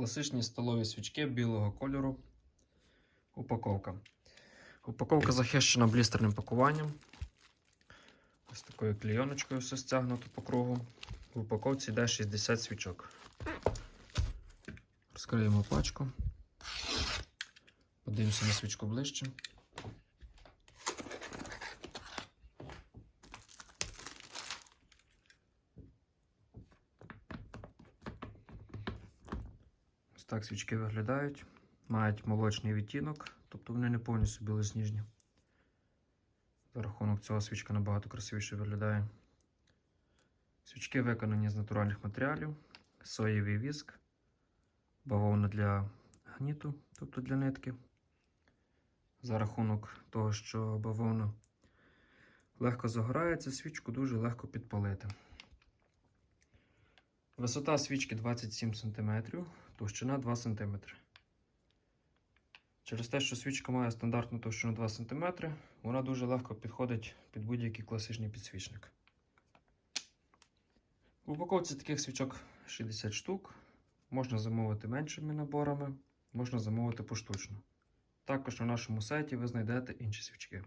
Класичні столові свічки білого кольору. Упаковка. Упаковка захищена блістерним пакуванням. Ось такою клейоночкою все стягнуто по кругу. В упаковці йде 60 свічок. Розкриємо пачку. Подивимося на свічку ближче. Так свічки виглядають. Мають молочний відтінок, тобто вони не повністю білосніжні. За рахунок цього свічка набагато красивіше виглядає. Свічки виконані з натуральних матеріалів, соєвий віск, бавовна для гніту, тобто для нитки. За рахунок того, що бавовна легко загорається, свічку дуже легко підпалити. Висота свічки 27 см, товщина 2 см. Через те, що свічка має стандартну товщину 2 см, вона дуже легко підходить під будь-який класичний підсвічник. В упаковці таких свічок 60 штук. Можна замовити меншими наборами, можна замовити поштучно. Також на нашому сайті ви знайдете інші свічки.